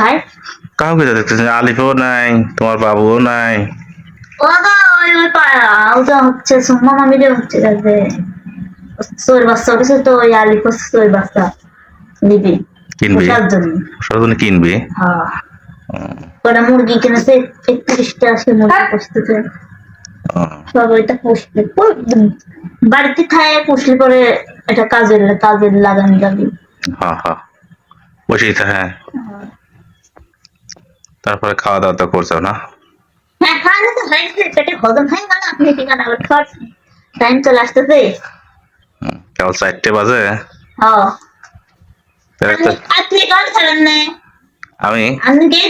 ভাই? কাউকে তো দেখতেছি। আলিফও নাই তোমার বাবুও নাই। ও ওই ওই পাড়া ওটা হচ্ছে সুম্মা মামিরে হচ্ছে যাবে সই বাচ্চা উঠেছে তো ওই আলি করছে বাচ্চা। নিবি। কিনবি? ওটার জন্য। কিনবি? হ্যাঁ। ওটা মুরগি কিনেছে একত্রিশটা সে মুরগি পুষতেছে। সব ওইটা পুষলে বাড়িতে খায় পুষলে পরে এটা কাজের কাজের লাগানো যাবে হ্যাঁ হ্যাঁ বসেই হ্যাঁ তারপরে খাওয়া দাওয়া তো করছ না? হ্যাঁ খাওয়া তো হয়ে গেছে পেটে হজম হয়ে গেল আপনি ঠিকানা আবার খাওয়ার টাইম চলে আসতেছে। হুম, চারটে বাজে। হ্যাঁ তাহলে তো আপনি কেমন খেলেন না? আমি? যে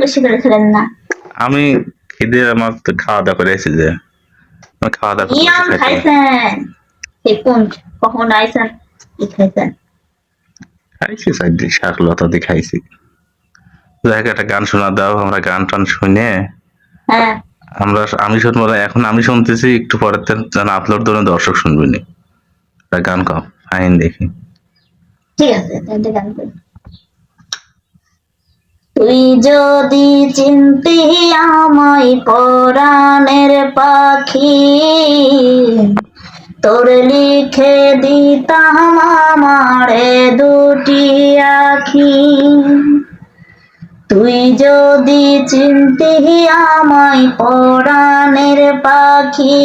বেশি করে খেলেন না। আমি খিদে আমার তো খাওয়া দাওয়া করে এসেছি যে। খাওয়া দাওয়া করে। খাইছেন। সে কোন কখন আইছেন? কি খাইছেন? খাইছি চারটে শাক লতা দিয়ে খাইছি। হোক, একটা গান শোনা দাও আমরা গান টান শুনে হ্যাঁ। আমরা আমি শুনব না, এখন আমি শুনতেছি একটু পরে যেন আপলোড ধরে দর্শক শুনবি নি। একটা গান ফাইন দেখি। ঠিক আছে তাহলে গান করি। তুই যদি চিনতি আমায় পরাণের পাখি তোর লিখে দিতাম আমারে দুটি আখি। তুই যদি চিনতি আমায় পরাণের পাখি,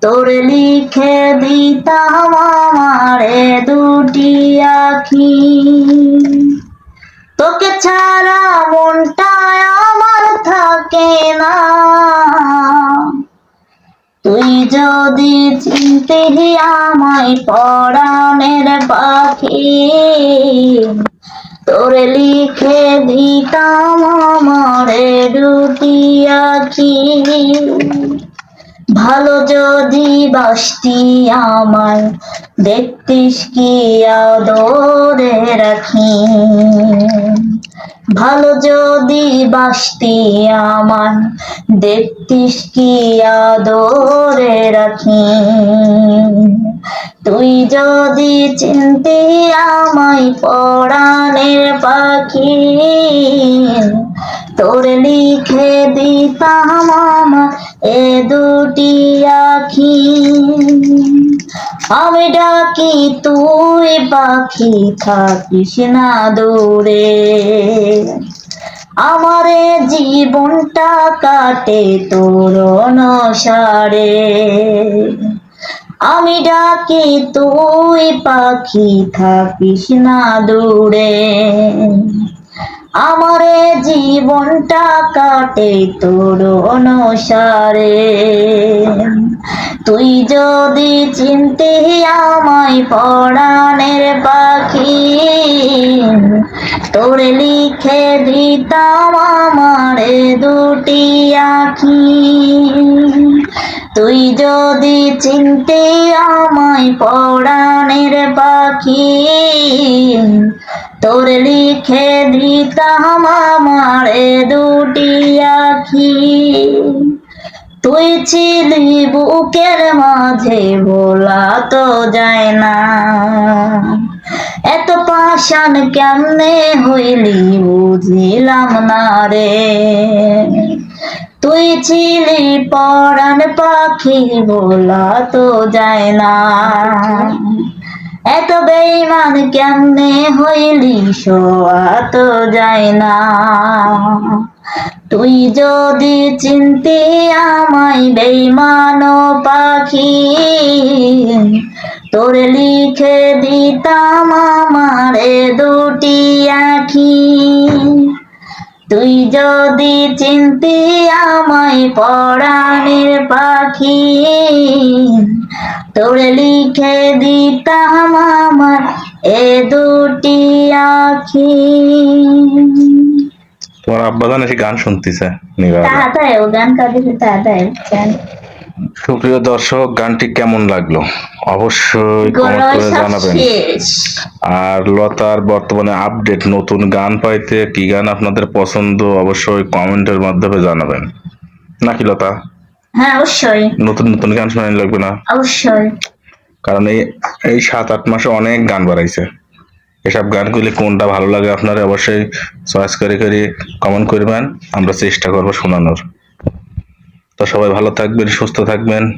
তোর লিখে দিতাম আমারে দুটি আখি। তোকে ছাড়া মনটা আমার থাকে না। তুই যদি চিনতে আমায় পরাণের পাখি তোর লিখে দিতাম আমারে দুটি আঁকি ভালো যদি বাসতি আমার দেখতিস কি আদরে রাখি। ভালো যদি বাসতি আমায় দেখতিস কি আদরে রাখি। তুই যদি চিনতি আমায় পরাণের পাখি, তোর লিখে দিতাম আমার এ দুটি আখি। আমি ডাকি তুই পাখি থাকিস না দূরে। আমারে জীবনটা কাটে তোর অনুসারে। আমি ডাকি তুই পাখি থাকিস না দূরে। আমারে জীবনটা কাটে তোর অনুসারে। তুই যদি চিনতে আমায় পড়ানের পাখি, তোর লিখে দিতাম আমারে দুটি আখি। তুই যদি চিনতে আমায় পড়ানের পাখি, তোর লিখে দিতাম আমারে দুটি আখি। তুই ছিলি বুকের মাঝে, ভোলা তো যায় না। এত পাষাণ কেমনে হইলি বুঝিলাম না রে। তুই ছিলি পরাণ পাখি ভোলা তো যায় না। এত বেইমান কেমনে হইলি শোয়া তো যায় না। তুই যদি চিনতি আমায় বেইমান পাখি, তোর লিখে দিতাম আমারে দুটি আখি। তুই যদি চিনতি আমায় পরাণের পাখি তোর লিখে দিতাম আমার এ দুটি আখি। তোমার আব্বা জান এসে গান শুনতেছে তাড়াতাড়ি ও গান তাড়াতাড়ি গান। সুপ্রিয় দর্শক গানটি কেমন লাগল? অবশ্যই কমেন্ট করে জানাবেন। আর লতার বর্তমানে আপডেট নতুন গান পাইতে কি গান আপনাদের পছন্দ অবশ্যই কমেন্টের মাধ্যমে জানাবেন। নাকি লতা? হ্যাঁ অবশ্যই। নতুন নতুন গান শোনানি লাগবে না? অবশ্যই। কারণ এই এই সাত আট মাসে অনেক গান বাড়াইছে। এসব গানগুলি কোনটা ভালো লাগে আপনারা অবশ্যই চয়েস করে করে কমেন্ট করবেন। আমরা চেষ্টা করব শোনানোর। তো সবাই ভালো থাকবেন সুস্থ থাকবেন।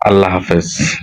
আল্লাহ হাফেজ।